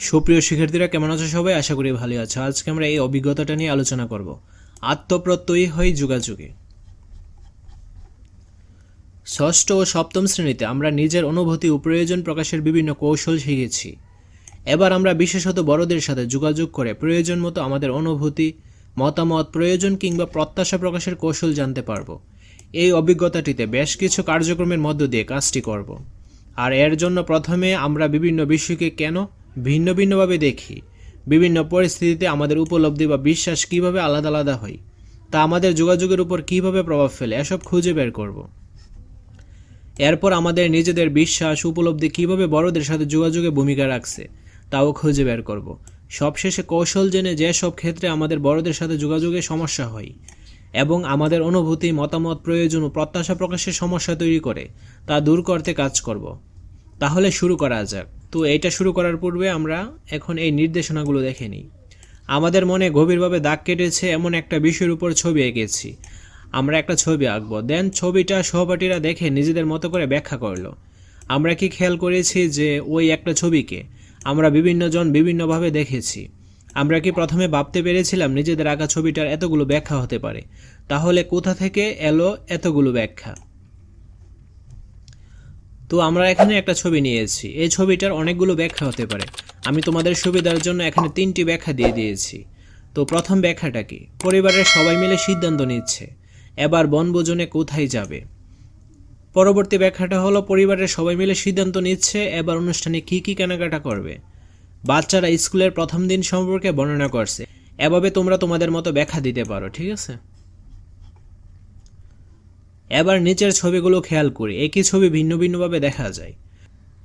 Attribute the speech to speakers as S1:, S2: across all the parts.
S1: সুপ্রিয় শিক্ষার্থীরা, কেমন আছো সবাই? আশা করি ভালো আছো। আজকে আমরা এই অভিজ্ঞতাটা নিয়ে আলোচনা করব। আত্মপ্রত্যয়ী হই যোগাযোগে। ষষ্ঠ ও সপ্তম শ্রেণীতে আমরা নিজের অনুভূতি ও প্রয়োজন প্রকাশের বিভিন্ন কৌশল শিখেছি। এবার আমরা বিশেষত বড়দের সাথে যোগাযোগ করে প্রয়োজন মতো আমাদের অনুভূতি, মতামত, প্রয়োজন কিংবা প্রত্যাশা প্রকাশের কৌশল জানতে পারব। এই অভিজ্ঞতাটিতে বেশ কিছু কার্যক্রমের মধ্য দিয়ে কাজটি করব। আর এর জন্য প্রথমে আমরা বিভিন্ন বিষয়কে কেন ভিন্ন ভিন্নভাবে দেখি। বিভিন্ন পরিস্থিতিতে আমাদের উপলব্ধি বা বিশ্বাস কীভাবে আলাদা আলাদা হয়, তা আমাদের যোগাযোগের উপর কীভাবে প্রভাব ফেলে, এসব খুঁজে বের করব। এরপর আমাদের নিজেদের বিশ্বাস, উপলব্ধি কীভাবে বড়দের সাথে যোগাযোগে ভূমিকা রাখছে, তাও খুঁজে বের করব। সবশেষে কৌশল জেনে যে সব ক্ষেত্রে আমাদের বড়দের সাথে যোগাযোগে সমস্যা হয় এবং আমাদের অনুভূতি, মতামত, প্রয়োজন ও প্রত্যাশা প্রকাশের সমস্যা তৈরি করে, তা দূর করতে কাজ করব। তাহলে শুরু করা যাক। তো এইটা শুরু করার পূর্বে আমরা এখন এই নির্দেশনাগুলো দেখে নিই। আমাদের মনে গভীরভাবে দাগ কেটেছে এমন একটা বিষয়ের উপর ছবি এঁকেছি। আমরা একটা ছবি আঁকবো। দেন ছবিটা সহপাঠীরা দেখে নিজেদের মতো করে ব্যাখ্যা করল। আমরা কি খেয়াল করেছি যে ওই একটা ছবিকে আমরা বিভিন্ন জন বিভিন্নভাবে দেখেছি। আমরা কি প্রথমে ভাবতে পেরেছিলাম নিজেদের আঁকা ছবিটার এতগুলো ব্যাখ্যা হতে পারে? তাহলে কোথা থেকে এলো এতগুলো ব্যাখ্যা? তো আমরা এখানে একটা ছবি নিয়েছি। এই ছবিটার অনেকগুলো ব্যাখ্যা হতে পারে। আমি তোমাদের সুবিধার জন্য এখানে তিনটি ব্যাখ্যা দিয়ে দিয়েছি। তো প্রথম ব্যাখ্যাটা কি? পরিবারের সবাই মিলে সিদ্ধান্ত নিচ্ছে, এবার বনভোজনে কোথায় যাবে? পরবর্তী ব্যাখ্যাটা হলো, পরিবারের সবাই মিলে সিদ্ধান্ত নিচ্ছে, এবার অনুষ্ঠানে কি কি কেনাকাটা করবে? বাচ্চারা স্কুলের প্রথম দিন সম্পর্কে বর্ণনা করছে। এভাবে তোমরা তোমাদের মতো ব্যাখ্যা দিতে পারো, ঠিক আছে? এবার নিচের ছবিগুলো খেয়াল করি, একই ছবি ভিন্ন ভিন্নভাবে দেখা যায়।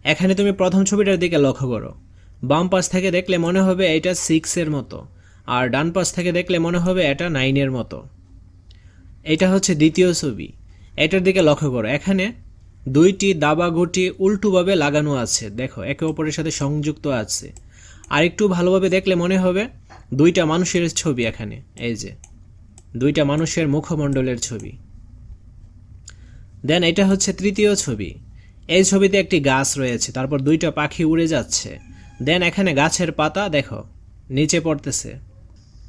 S1: এখানে তুমি প্রথম ছবিটার দিকে লক্ষ্য করো। বাম পাশ থেকে দেখলে মনে হবে এটা সিক্সের মতো, আর ডান পাশ থেকে দেখলে মনে হবে এটা নাইনের মতো। এটা হচ্ছে দ্বিতীয় ছবি। এটার দিকে লক্ষ্য করো, এখানে দুইটি দাবা গুটি উল্টোভাবে লাগানো আছে। দেখো, একে অপরের সাথে সংযুক্ত আছে। আর একটু ভালোভাবে দেখলে মনে হবে দুইটা মানুষের ছবি এখানে, এই যে। দুইটা মানুষের মুখমণ্ডলের ছবি। দেন এটা হচ্ছে তৃতীয় ছবি। এই ছবিতে একটি গাছ রয়েছে, তারপর দুইটা পাখি উড়ে যাচ্ছে। দেন এখানে গাছের পাতা, দেখো, নিচে পড়তেছে।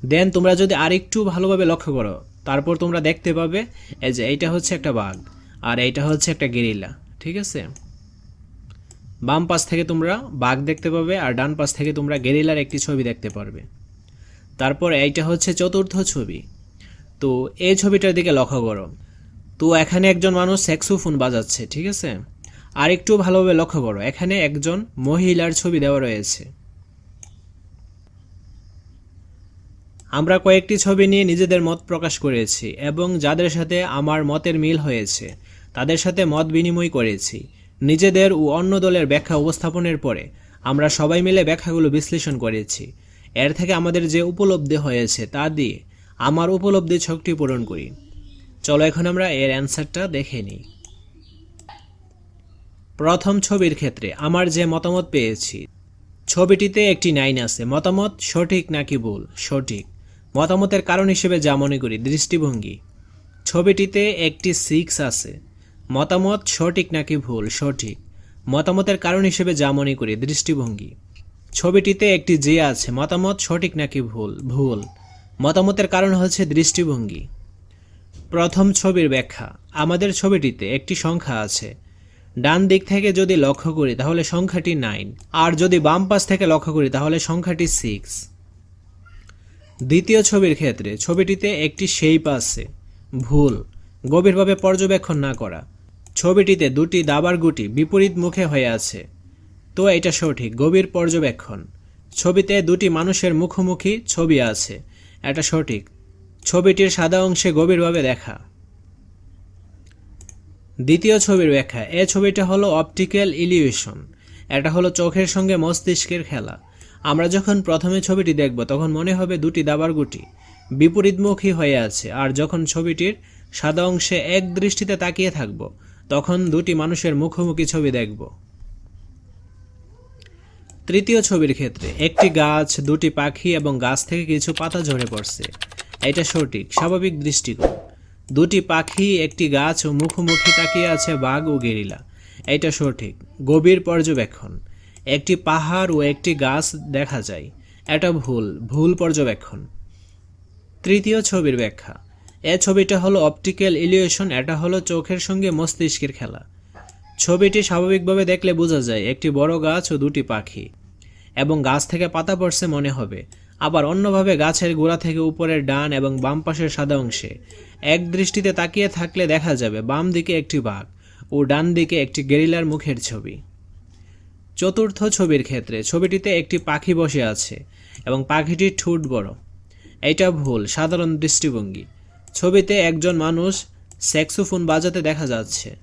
S1: দেন তোমরা যদি আরেকটু ভালোভাবে লক্ষ্য করো, তারপর তোমরা দেখতে পাবে, এই যে এইটা হচ্ছে একটা বাঘ, আর এইটা হচ্ছে একটা গেরিলা, ঠিক আছে? বাম পাশ থেকে তোমরা বাঘ দেখতে পাবে, আর ডান পাশ থেকে তোমরা গেরিলার একটি ছবি দেখতে পারবে। তারপর এইটা হচ্ছে চতুর্থ ছবি। তো এই ছবিটার দিকে লক্ষ্য করো। তো এখানে একজন মানুষ স্যাক্সোফোন বাজাচ্ছে, ঠিক আছে? আর একটু ভালোভাবে লক্ষ্য করো, এখানে একজন মহিলার ছবি দেওয়া রয়েছে। আমরা কয়েকটি ছবি নিয়ে নিজেদের মত প্রকাশ করেছি এবং যাদের সাথে আমার মতের মিল হয়েছে, তাদের সাথে মত বিনিময় করেছি। নিজেদের ও অন্য দলের ব্যাখ্যা উপস্থাপনের পরে আমরা সবাই মিলে ব্যাখ্যাগুলো বিশ্লেষণ করেছি। এর থেকে আমাদের যে উপলব্ধি হয়েছে তা দিয়ে আমার উপলব্ধি ছকটি পূরণ করি। চলো এখন আমরা এর অ্যান্সারটা দেখে নিই। প্রথম ছবির ক্ষেত্রে আমার যে মতামত পেয়েছি, ছবিটিতে একটি নাইন আছে, মতামত সঠিক নাকি ভুল? সঠিক। মতামতের কারণ হিসেবে যা মনে করি, দৃষ্টিভঙ্গি। ছবিটিতে একটি সিক্স আছে, মতামত সঠিক নাকি ভুল? সঠিক। মতামতের কারণ হিসেবে যা মনে করি, দৃষ্টিভঙ্গি। ছবিটিতে একটি যে আছে, মতামত সঠিক নাকি ভুল? ভুল। মতামতের কারণ হচ্ছে দৃষ্টিভঙ্গি। প্রথম ছবির ব্যাখ্যা। আমাদের ছবিটিতে একটি সংখ্যা আছে। ডান দিক থেকে যদি লক্ষ্য করি, তাহলে সংখ্যাটি নাইন। আর যদি বাম পাশ থেকে লক্ষ্য করি, তাহলে সংখ্যাটি সিক্স। দ্বিতীয় ছবির ক্ষেত্রে ছবিটিতে একটি শেপ আছে। ভুল। গভীরভাবে পর্যবেক্ষণ না করা। ছবিটিতে দুটি দাবার গুটি বিপরীত মুখে হয়ে আছে। তো এটা সঠিক, গভীর পর্যবেক্ষণ। ছবিতে দুটি মানুষের মুখোমুখি ছবি আছে। এটা সঠিক। ছবিটির সাদা অংশে গভীরভাবে দেখা। দ্বিতীয় ছবির ব্যাখ্যা, এ ছবিটা হলো অপটিক্যাল ইলিউশন। এটা হলো চোখের সঙ্গে মস্তিষ্কের খেলা। আমরা যখন প্রথমে ছবিটি দেখব, তখন মনে হবে দুটি দাবার গুটি বিপরীতমুখী হয়ে আছে, আর যখন ছবিটির সাদা অংশে এক দৃষ্টিতে তাকিয়ে থাকব, তখন দুটি মানুষের মুখোমুখি ছবি দেখব। তৃতীয় ছবির ক্ষেত্রে, একটি গাছ, দুটি পাখি এবং গাছ থেকে কিছু পাতা ঝরে পড়ছে। এটা সঠিক, স্বাভাবিক দৃষ্টিকোণ। দুটি পাখি, একটি গাছ ও মুখোমুখি তাকিয়ে আছে বাঘ ও গেরিলা। এটা সঠিক, গভীর পর্যবেক্ষণ। একটি পাহাড় ও একটি গাছ দেখা যায়। এটা ভুল ভুল পর্যবেক্ষণ। তৃতীয় ছবির ব্যাখ্যা। এ ছবিটা হলো অপটিক্যাল ইলিউশন এটা হলো চোখের সঙ্গে মস্তিষ্কের খেলা। ছবিটি স্বাভাবিকভাবে দেখলে বোঝা যায়, একটি বড় গাছ ও দুটি পাখি। এবং গাছ থেকে পাতা পড়ছে মনে হবে। আবার অন্যভাবে গাছের গোড়া থেকে উপরের ডান এবং বাম পাশের সাদা অংশে। এক দৃষ্টিতে তাকিয়ে থাকলে দেখা যাবে বাম দিকে একটি বাঘ ও ডান দিকে একটি গেরিলার মুখের ছবি। চতুর্থ ছবির ক্ষেত্রে ছবিটিতে একটি পাখি বসে আছে এবং পাখিটির ঠোঁট বড়। এটা ভুল, সাধারণ দৃষ্টিভঙ্গি। ছবিতে একজন মানুষ স্যাক্সোফোন বাজাতে দেখা যাচ্ছে।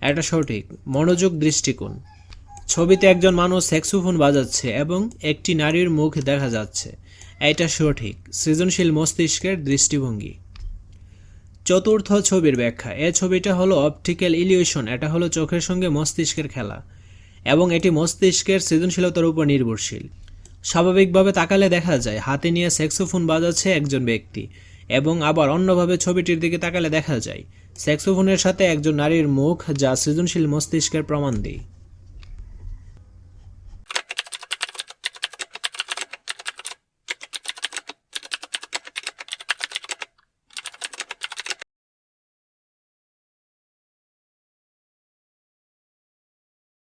S1: এটা সঠিক, মনোযোগ দৃষ্টিকোণ। ছবিতে একজন মানুষ স্যাক্সোফোন বাজাচ্ছে এবং একটি নারীর মুখ দেখা যাচ্ছে। এটা সঠিক। সৃজনশীল মস্তিষ্কের দৃষ্টিভঙ্গি। চতুর্থ ছবির ব্যাখ্যা। এ ছবিটা হলো অপটিক্যাল ইলিউশন। এটা হলো চোখের সঙ্গে মস্তিষ্কের খেলা। এবং এটি মস্তিষ্কের সৃজনশীলতার উপর নির্ভরশীল। স্বাভাবিকভাবে তাকালে দেখা যায়, হাতে নিয়ে স্যাক্সোফোন বাজাচ্ছে একজন ব্যক্তি এবং আবার অন্যভাবে ছবিটির দিকে তাকালে দেখা যায়, স্যাক্সোফোনের সাথে একজন নারীর মুখ যা সৃজনশীল মস্তিষ্কের প্রমাণ দেয়।